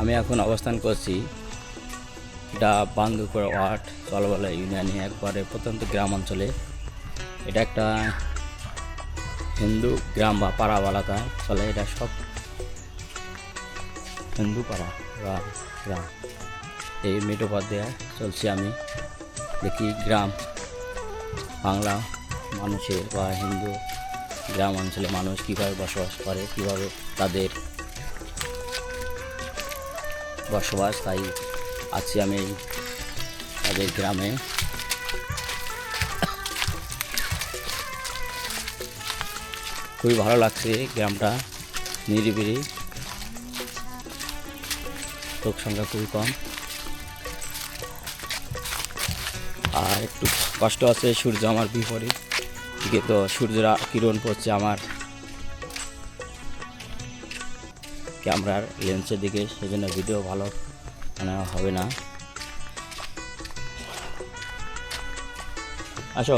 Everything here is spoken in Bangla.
আমি এখন অবস্থান করছি এটা বান্দুপুর ওয়ার্ড চলবলা ইউনিয়নে, একবারে প্রত্যন্ত গ্রাম অঞ্চলে। এটা একটা হিন্দু গ্রাম বা পাড়া এলাকায় চলে এটা সব হিন্দু পাড়া বা গ্রাম। এই মেটো পথ দিয়ে চলছি আমি। দেখি গ্রাম, বাংলা মানুষের বা হিন্দু গ্রাম অঞ্চলে মানুষ কীভাবে বসবাস করে, কীভাবে তাদের বসবাস, তাই আছি আমি তাদের গ্রামে। খুবই ভালো লাগছে গ্রামটা, নিরিবিলি। লোক সংখ্যা খুবই কম। আর একটু কষ্ট আছে, সূর্য আমার বিপরীত। দিকে তো সূর্যের কিরণ পড়ছে আমার। ক্যামেরার লেন্সের দিকে সেজন্য ভিডিও ভালো মানে হবে না। আসো।